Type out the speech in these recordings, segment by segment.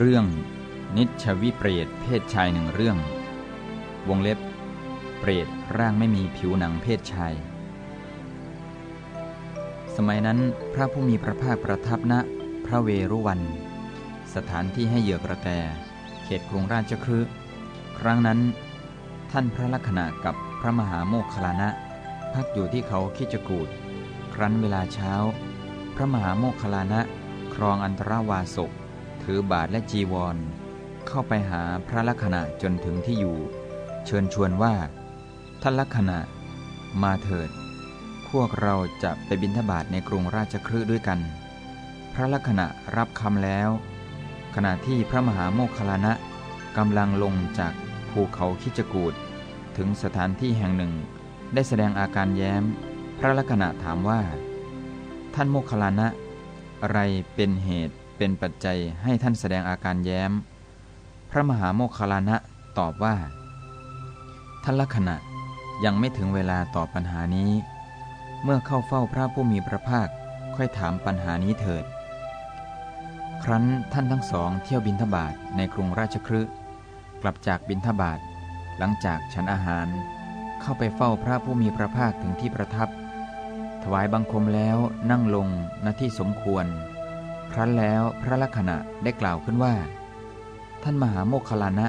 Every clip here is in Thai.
เรื่องนิชวิเปรตเพศชายหนึ่งเรื่อง วงเล็บ เปรตร่างไม่มีผิวหนังเพศชาย สมัยนั้นพระผู้มีพระภาคประทับณพระเวรุวัน สถานที่ให้เหยื่อกระแต เขตกรุงราชคฤห์ครั้งนั้น ท่านพระลักษณะกับพระมหาโมคคลานะ พักอยู่ที่เขาคิจกูดครั้นเวลาเช้า พระมหาโมคคลานะ ครองอันตรวาสก ถือบาทและจีวร เข้าไปหาพระลักษณะจนถึงที่อยู่ เชิญชวนว่า ท่านลักษณะ มาเถิด พวกเราจะไปบิณฑบาตในกรุงราชคฤห์ด้วยกัน พระลักษณะรับคำแล้ว ขณะที่พระมหาโมคคลานะกำลังลงจากภูเขาคิจกูดถึงสถานที่แห่งหนึ่ง ได้แสดงอาการแย้ม พระลักษณะถามว่า ท่านโมคคลานะ อะไรเป็นเหตุ เป็นปัจจัยให้ท่านแสดงอาการแย้ม พระมหาโมคคลานะตอบว่า ท่านลักษณะยังไม่ถึงเวลาตอบปัญหานี้ เมื่อเข้าเฝ้าพระผู้มีพระภาคค่อยถามปัญหานี้เถิด ครั้นท่านทั้งสองเที่ยวบินทบาทในกรุงราชคฤห์กลับจากบินทบาทหลังจากฉันอาหาร เข้าไปเฝ้าพระผู้มีพระภาคถึงที่ประทับ ถวายบังคมแล้วนั่งลงณที่สมควร ครั้นแล้วพระลักษณะได้กล่าวขึ้นว่า ท่านมหาโมคคลานะ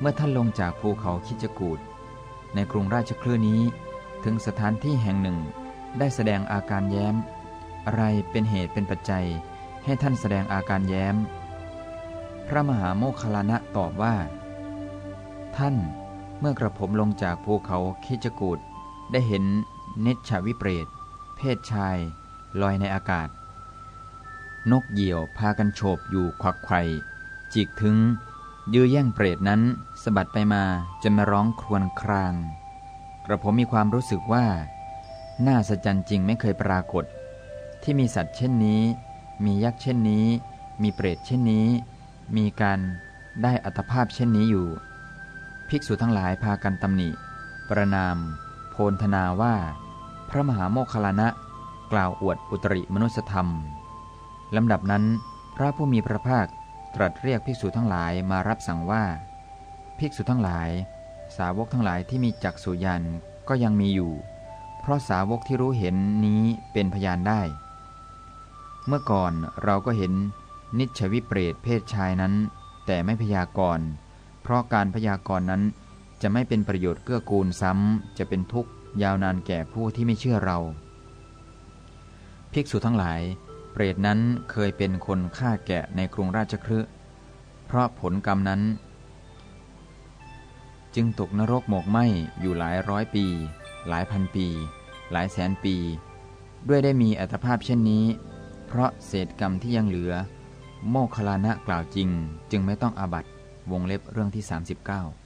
เมื่อท่านลงจากภูเขาคิจกูดในกรุงราชคลื่นี้ถึงสถานที่แห่งหนึ่งได้แสดงอาการแย้ม อะไรเป็นเหตุเป็นปัจจัยให้ท่านแสดงอาการแย้ม พระมหาโมคคลานะตอบว่า ท่านเมื่อกระผมลงจากภูเขาคิจกูดได้เห็นเนชาวิเปรตเพศชาย ลอยในอากาศ นกเหยี่ยวพากันโฉบอยู่ควักไข่จิกถึง ยื้อแย่งเปรตนั้นสะบัดไปมาจนมาร้องครวญคราง กระผมมีความรู้สึกว่า น่าสะใจจริงไม่เคยปรากฏ ที่มีสัตว์เช่นนี้ มียักษ์เช่นนี้ มีเปรตเช่นนี้ มีการได้อัตภาพเช่นนี้อยู่ ภิกษุทั้งหลายพากันตำหนิ ประนาม โพลธนาว่า พระมหาโมคคลานะ กล่าวอวดอุตริมนุสธรรม ลำดับนั้น พระผู้มีพระภาคตรัสเรียกภิกษุทั้งหลายมารับสั่งว่า ภิกษุทั้งหลาย สาวกทั้งหลายที่มีจักษุญาณก็ยังมีอยู่ เพราะสาวกที่รู้เห็นนี้เป็นพยานได้ เมื่อก่อนเราก็เห็นนิชวิเปรตเพศชายนั้น แต่ไม่พยากรณ์เพราะการพยากรณ์นั้นจะไม่เป็นประโยชน์เกื้อกูลซ้ำ จะเป็นทุกข์ยาวนานแก่ผู้ที่ไม่เชื่อเรา ภิกษุทั้งหลาย เปรตนั้นเคยเป็นคนฆ่าแกะในกรุงราชคฤห์เพราะผลกรรมนั้น จึงตกนรกหมกไหมอยู่หลายร้อยปี หลายพันปี หลายแสนปี ด้วยได้มีอัตภาพเช่นนี้ เพราะเศษกรรมที่ยังเหลือ โมคลานะกล่าวจริง จึงไม่ต้องอาบัตวงเล็บเรื่องที่ 39